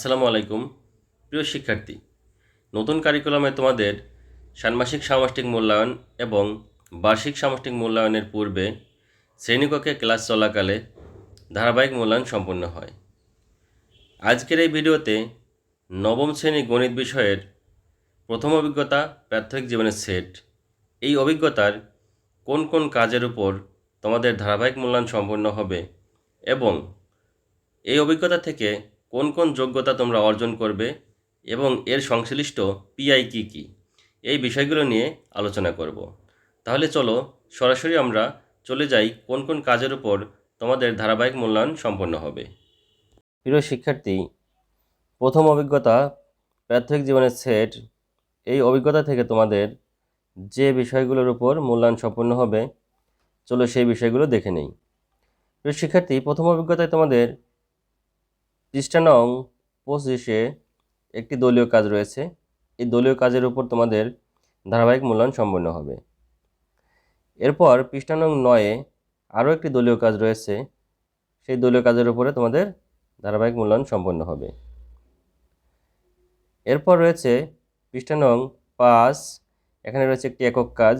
আসসালামু আলাইকুম, প্রিয় শিক্ষার্থী। নতুন কারিকুলামে তোমাদের ষান্মাসিক সামষ্টিক মূল্যায়ন এবং বার্ষিক সামষ্টিক মূল্যায়নের পূর্বে শ্রেণীকক্ষে ক্লাস চলাকালে ধারাবাহিক মূল্যায়ন সম্পন্ন হয়। আজকের এই ভিডিওতে নবম শ্রেণি গণিত বিষয়ের প্রথম অভিজ্ঞতা, প্রাথমিক জীবনের সেট, এই অভিজ্ঞতার কোন কোন কাজের উপর তোমাদের ধারাবাহিক মূল্যায়ন সম্পন্ন হবে এবং এই অভিজ্ঞতা থেকে কোন কোন যোগ্যতা তোমরা অর্জন করবে এবং এর সংশ্লিষ্ট পিআই কী কী? এই বিষয়গুলো নিয়ে আলোচনা করব। তাহলে চলো সরাসরি আমরা চলে যাই কোন কোন কাজের উপর তোমাদের ধারাবাহিক মূল্যায়ন সম্পন্ন হবে। প্রিয় শিক্ষার্থী, প্রথম অভিজ্ঞতা প্রাথমিক জীবনের সেট। এই অভিজ্ঞতা থেকে তোমাদের যে বিষয়গুলোর উপর মূল্যায়ন সম্পন্ন হবে, চলো সেই বিষয়গুলো দেখে নেই। প্রিয় শিক্ষার্থী, প্রথম অভিজ্ঞতায় তোমাদের পৃষ্ঠা নং পঁচিশে একটি দলীয় কাজ রয়েছে। এই দলীয় কাজের উপর তোমাদের ধারাবাহিক মূল্যায়ন সম্পন্ন হবে। এরপর পৃষ্ঠা নং নয়ে আরও একটি দলীয় কাজ রয়েছে। সেই দলীয় কাজের উপরে তোমাদের ধারাবাহিক মূল্যায়ন সম্পন্ন হবে। এরপর রয়েছে পৃষ্ঠা নং পাঁচ। এখানে রয়েছে একটি একক কাজ।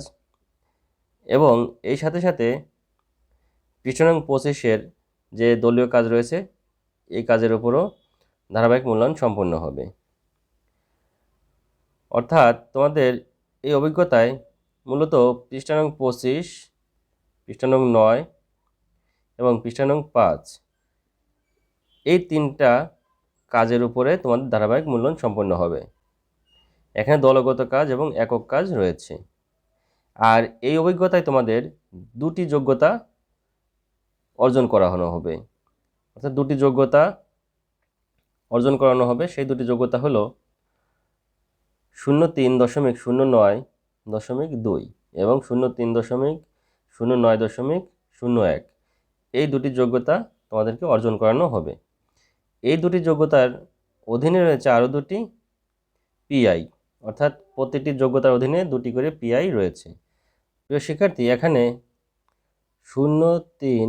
এবং এই সাথে সাথে পৃষ্ঠা নং পঁচিশের যে দলীয় কাজ রয়েছে এই কাজের উপরও ধারাবাহিক মূল্যায়ন সম্পন্ন হবে। অর্থাৎ তোমাদের এই অভিজ্ঞতায় মূলত পৃষ্ঠা নং পঁচিশ পৃষ্ঠা নং নয় এবং পৃষ্ঠা নং পাঁচ এই তিনটা কাজের উপরে তোমাদের ধারাবাহিক মূল্যায়ন সম্পন্ন হবে। এখানে দলগত কাজ এবং একক কাজ রয়েছে। আর এই অভিজ্ঞতায় তোমাদের দুটি যোগ্যতা অর্জন করানো হবে। অর্থাৎ দুটি যোগ্যতা অর্জন করানো হবে। সেই দুটি যোগ্যতা হলো শূন্য তিন দশমিক শূন্য নয় দশমিক দুই এবং শূন্য তিন দশমিক শূন্য নয় দশমিক শূন্য এক। এই দুটি যোগ্যতা তোমাদেরকে অর্জন করানো হবে। এই দুটি যোগ্যতার অধীনে রয়েছে আরও দুটি পিআই অর্থাৎ প্রতিটি যোগ্যতার অধীনে দুটি করে পিআই রয়েছে। প্রিয় শিক্ষার্থী, এখানে শূন্য তিন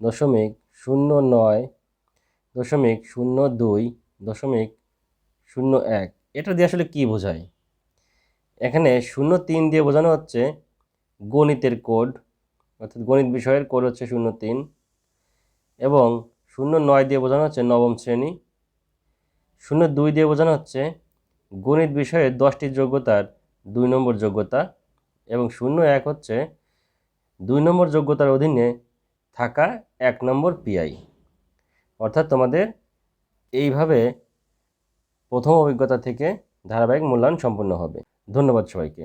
দশমিক শূন্য নয় দশমিক শূন্য দুই দশমিক শূন্য এক। এটা দিয়ে আসলে কী বোঝায়? এখানে শূন্য তিন দিয়ে বোঝানো হচ্ছে গণিতের কোড, অর্থাৎ গণিত বিষয়ের কোড হচ্ছে শূন্য তিন এবং শূন্য নয় দিয়ে বোঝানো হচ্ছে নবম শ্রেণি। শূন্য দুই দিয়ে বোঝানো হচ্ছে গণিত বিষয়ের দশটি যোগ্যতার দুই নম্বর যোগ্যতা এবং শূন্য এক হচ্ছে দুই নম্বর যোগ্যতার অধীনে থাকা এক নম্বর পিআই অর্থাৎ তোমাদের এইভাবে প্রথম অভিজ্ঞতা থেকে ধারাবাহিক মূল্যায়ন সম্পন্ন হবে। ধন্যবাদ সবাইকে।